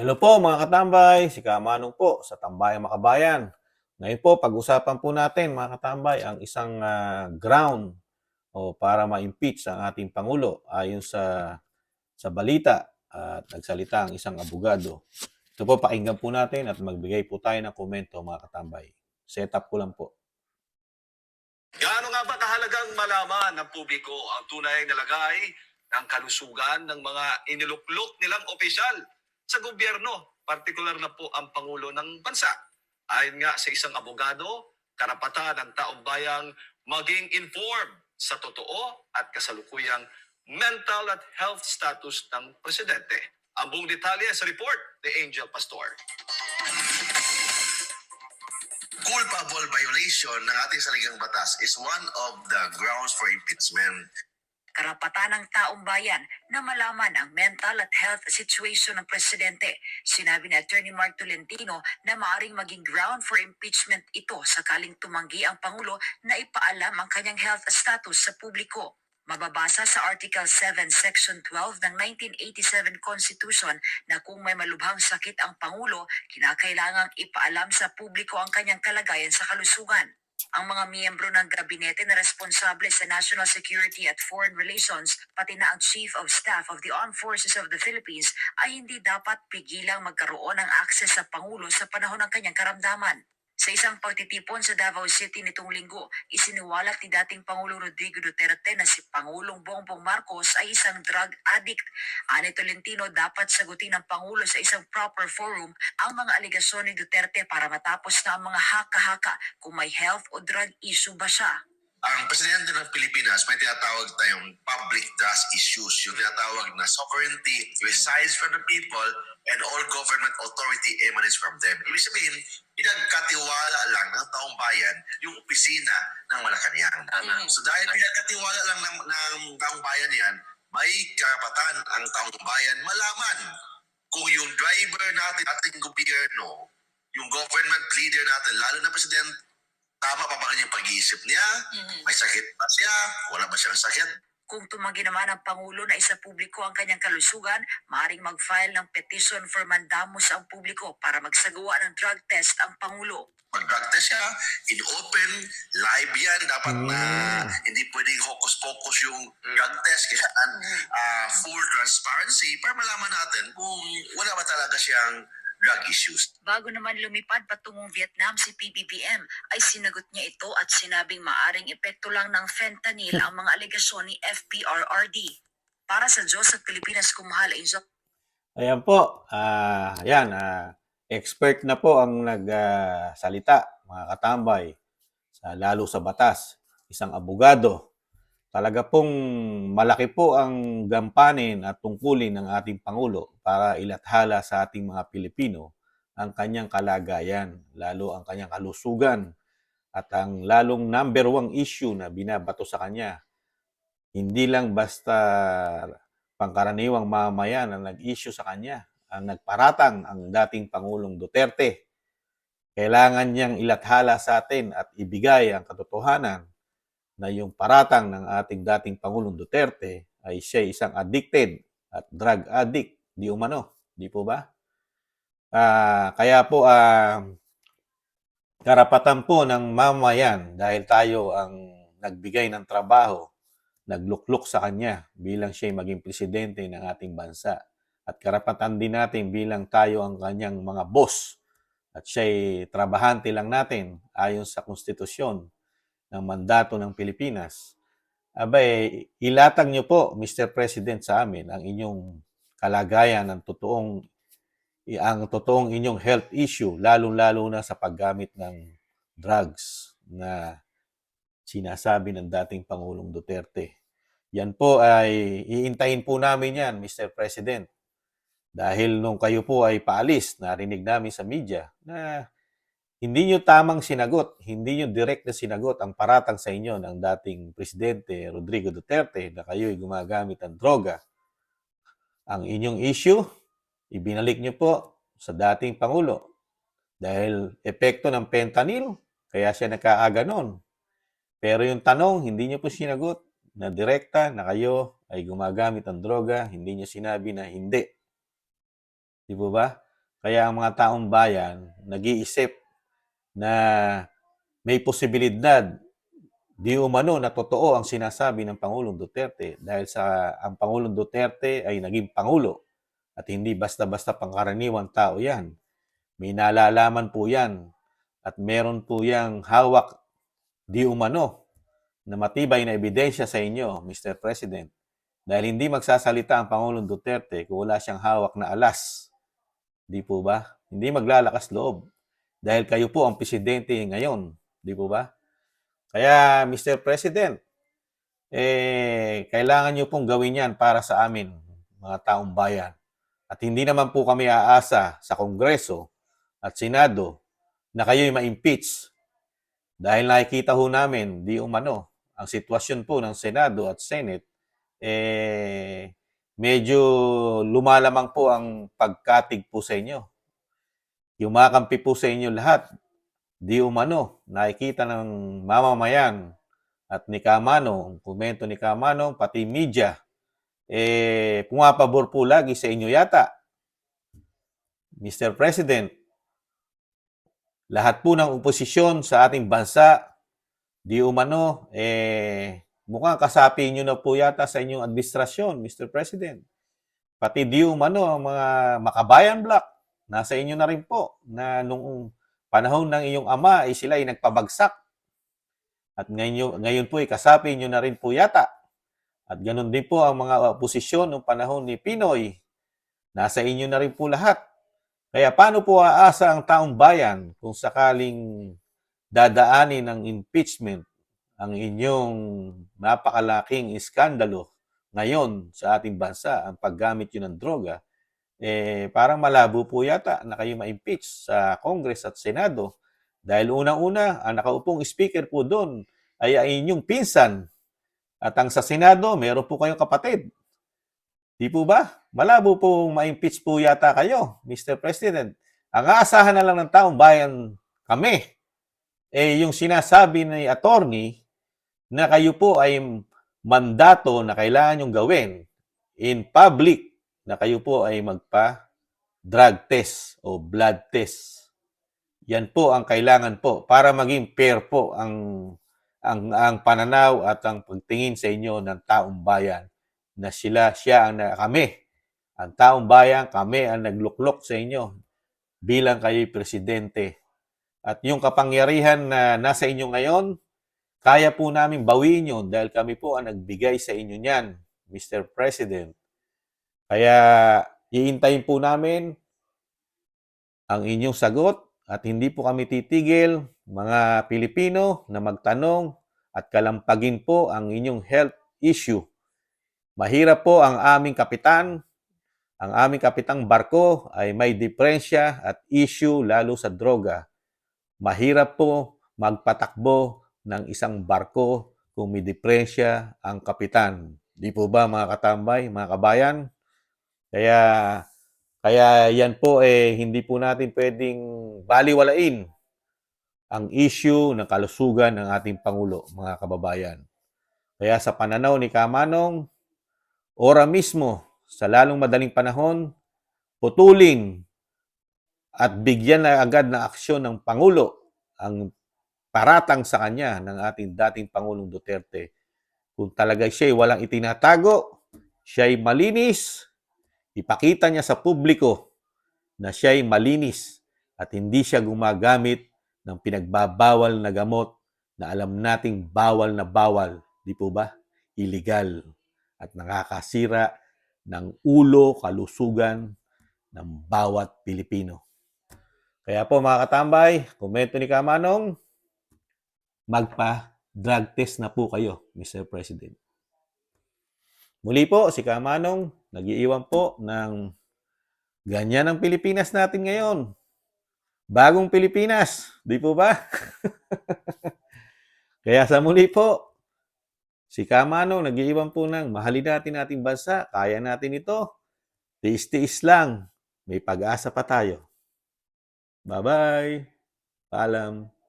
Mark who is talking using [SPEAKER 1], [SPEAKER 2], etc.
[SPEAKER 1] Hello po mga katambay, si Kamanong po sa Tambayang Makabayan. Ngayon po, pag-usapan po natin mga katambay ang isang ah, ground o para ma-impeach ang ating Pangulo ayon sa sa balita at nagsalita ang isang abogado. Ito po, pakinggan po natin at magbigay po tayo ng komento mga katambay. Set up ko lang po.
[SPEAKER 2] Gaano nga ba kahalagang malaman ng publiko ang tunay na lagay ng kalusugan ng mga iniluklok nilang opisyal sa gobyerno, partikular na po ang Pangulo ng Bansa? Ayon nga sa isang abogado, karapatan ng taong bayang maging informed sa totoo at kasalukuyang mental at health status ng Presidente. Ang buong detalye sa report ni Angel Pastor.
[SPEAKER 3] culpable violation ng ating saligang batas is one of the grounds for impeachment.
[SPEAKER 4] Karapatan ng taong bayan na malaman ang mental at health situation ng presidente. Sinabi ni Attorney Mark Tolentino na maaring maging ground for impeachment ito sakaling tumanggi ang Pangulo na ipaalam ang kanyang health status sa publiko. Mababasa sa Article 7, Section 12 ng 1987 Constitution na kung may malubhang sakit ang Pangulo, kinakailangang ipaalam sa publiko ang kanyang kalagayan sa kalusugan. Ang mga miyembro ng gabinete na responsable sa national security at foreign relations, pati na ang Chief of Staff of the Armed Forces of the Philippines ay hindi dapat pigilang magkaroon ng akses sa Pangulo sa panahon ng kanyang karamdaman. Sa isang pagtitipon sa Davao City nitong linggo, isiniwalat ni dating Pangulo Rodrigo Duterte na si Pangulong Bongbong Marcos ay isang drug addict. Ani Tolentino, dapat sagutin ng Pangulo sa isang proper forum ang mga aligasyon ni Duterte para matapos na ang mga haka-haka kung may health o drug issue ba siya.
[SPEAKER 3] Ang presidente ng Pilipinas may tinatawag tayong public trust issues, yung tinatawag na sovereignty resides from the people and all government authority emanates from them. Ibig sabihin, pinagkatiwala lang ng taong bayan yung opisina ng Malacanang. So dahil pinagkatiwala lang ng, ng taong bayan yan, may karapatan ang taong bayan malaman kung yung driver natin, ating gobyerno, yung government leader natin, lalo na presidente, tama pa ba yung pag-iisip niya? May sakit ba siya? Wala ba siyang sakit?
[SPEAKER 4] Kung tumanggi naman ang Pangulo na isa publiko ang kanyang kalusugan, maaaring mag-file ng petition for mandamus ang publiko para magsagawa ng drug test ang Pangulo.
[SPEAKER 3] Mag-drug test siya, in open, live yan. Dapat na
[SPEAKER 1] Mm.
[SPEAKER 3] hindi pwedeng hocus-pocus yung drug test. Kaya ah, full transparency para malaman natin kung wala ba talaga siyang drug issues.
[SPEAKER 4] Bago naman lumipad patungong Vietnam si PBBM, ay sinagot niya ito at sinabing maaring epekto lang ng fentanyl ang mga alegasyon ni FPRRD. Para sa Diyos at Pilipinas Kumahal, Angel
[SPEAKER 1] Ayan po, ah, ayan, ah, expert na po ang nagsalita, mga katambay, sa, lalo sa batas, isang abogado. Talaga pong malaki po ang gampanin at tungkulin ng ating Pangulo para ilathala sa ating mga Pilipino ang kanyang kalagayan, lalo ang kanyang kalusugan at ang lalong number one issue na binabato sa kanya. Hindi lang basta pangkaraniwang mamayan ang nag-issue sa kanya, ang nagparatang ang dating Pangulong Duterte. Kailangan niyang ilathala sa atin at ibigay ang katotohanan na yung paratang ng ating dating Pangulong Duterte ay siya isang addicted at drug addict, di umano, di po ba? Ah, kaya po ah, karapatan po ng mamayan dahil tayo ang nagbigay ng trabaho nagluklok sa kanya bilang siya maging presidente ng ating bansa. At karapatan din natin bilang tayo ang kanyang mga boss at siya'y trabahante lang natin ayon sa konstitusyon ng mandato ng Pilipinas. Abay, ilatag niyo po, Mr. President, sa amin ang inyong kalagayan ng totoong ang totoong inyong health issue, lalong-lalo na sa paggamit ng drugs na sinasabi ng dating Pangulong Duterte. Yan po ay iintayin po namin yan, Mr. President. Dahil nung kayo po ay paalis, narinig namin sa media na hindi nyo tamang sinagot, hindi nyo direct na sinagot ang paratang sa inyo ng dating Presidente Rodrigo Duterte na kayo ay gumagamit ng droga. Ang inyong issue, ibinalik nyo po sa dating Pangulo. Dahil epekto ng fentanyl, kaya siya nakaaga noon. Pero yung tanong, hindi niyo po sinagot na direkta na kayo ay gumagamit ng droga, hindi niyo sinabi na hindi. Di ba? Kaya ang mga taong bayan nag-iisip na may posibilidad di umano na totoo ang sinasabi ng Pangulong Duterte dahil sa ang Pangulong Duterte ay naging Pangulo at hindi basta-basta pangkaraniwang tao yan. May nalalaman po yan at meron po yang hawak di umano na matibay na ebidensya sa inyo, Mr. President. Dahil hindi magsasalita ang Pangulong Duterte kung wala siyang hawak na alas. Di po ba? Hindi maglalakas loob. Dahil kayo po ang presidente ngayon. Di po ba? Kaya, Mr. President, eh, kailangan nyo pong gawin yan para sa amin, mga taong bayan. At hindi naman po kami aasa sa Kongreso at Senado na kayo'y ma-impeach. Dahil nakikita ho namin, di umano, ang sitwasyon po ng Senado at Senate, eh, medyo lumalamang po ang pagkatig po sa inyo. Yumakampi po sa inyo lahat. Di umano, nakikita ng mamamayan at ni Kamano, ang komento ni Kamano, pati media, eh, pumapabor po lagi sa inyo yata. Mr. President, lahat po ng oposisyon sa ating bansa, di umano, eh, mukhang kasapi nyo na po yata sa inyong administrasyon, Mr. President. Pati di umano, ang mga makabayan block, nasa inyo na rin po, na nung panahon ng iyong ama, ay sila ay nagpabagsak. At ngayon, ngayon po ay kasapi nyo na rin po yata. At ganun din po ang mga oposisyon noong panahon ni Pinoy. Nasa inyo na rin po lahat. Kaya paano po aasa ang taong bayan kung sakaling dadaanin ng impeachment ang inyong napakalaking iskandalo ngayon sa ating bansa, ang paggamit yun ng droga, eh, parang malabo po yata na kayo ma-impeach sa Congress at Senado. Dahil unang-una, ang nakaupong speaker po doon ay ang inyong pinsan. At ang sa Senado, meron po kayong kapatid. Di po ba? Malabo po ma-impeach po yata kayo, Mr. President. Ang aasahan na lang ng taong bayan kami, eh yung sinasabi ni attorney na kayo po ay mandato na kailangan yung gawin in public na kayo po ay magpa drug test o blood test. Yan po ang kailangan po para maging fair po ang ang ang pananaw at ang pagtingin sa inyo ng taong bayan na sila siya ang kami ang taong bayan kami ang nagluklok sa inyo bilang kayo'y presidente at yung kapangyarihan na nasa inyo ngayon kaya po namin bawiin yun dahil kami po ang nagbigay sa inyo niyan Mr. President kaya iintayin po namin ang inyong sagot at hindi po kami titigil, mga Pilipino, na magtanong at kalampagin po ang inyong health issue. Mahirap po ang aming kapitan. Ang aming kapitang barko ay may diferensya at issue lalo sa droga. Mahirap po magpatakbo ng isang barko kung may diferensya ang kapitan. Di po ba mga katambay, mga kabayan? Kaya kaya yan po eh hindi po natin pwedeng baliwalain ang issue ng kalusugan ng ating Pangulo, mga kababayan. Kaya sa pananaw ni Kamanong, ora mismo, sa lalong madaling panahon, putulin at bigyan na agad na aksyon ng Pangulo ang paratang sa kanya ng ating dating Pangulong Duterte. Kung talaga siya'y walang itinatago, siya'y malinis, ipakita niya sa publiko na siya'y malinis at hindi siya gumagamit ng pinagbabawal na gamot na alam nating bawal na bawal, di po ba? Illegal at nakakasira ng ulo, kalusugan ng bawat Pilipino. Kaya po mga katambay, komento ni Kamanong, magpa-drug test na po kayo, Mr. President. Muli po, si Kamanong, nag-iiwan po ng ganyan ang Pilipinas natin ngayon. Bagong Pilipinas, di po ba? Kaya sa muli po, si Kamanong nag-iiwan po ng mahalin natin ating bansa, kaya natin ito, tiis-tiis lang, may pag-asa pa tayo. Bye-bye. Paalam.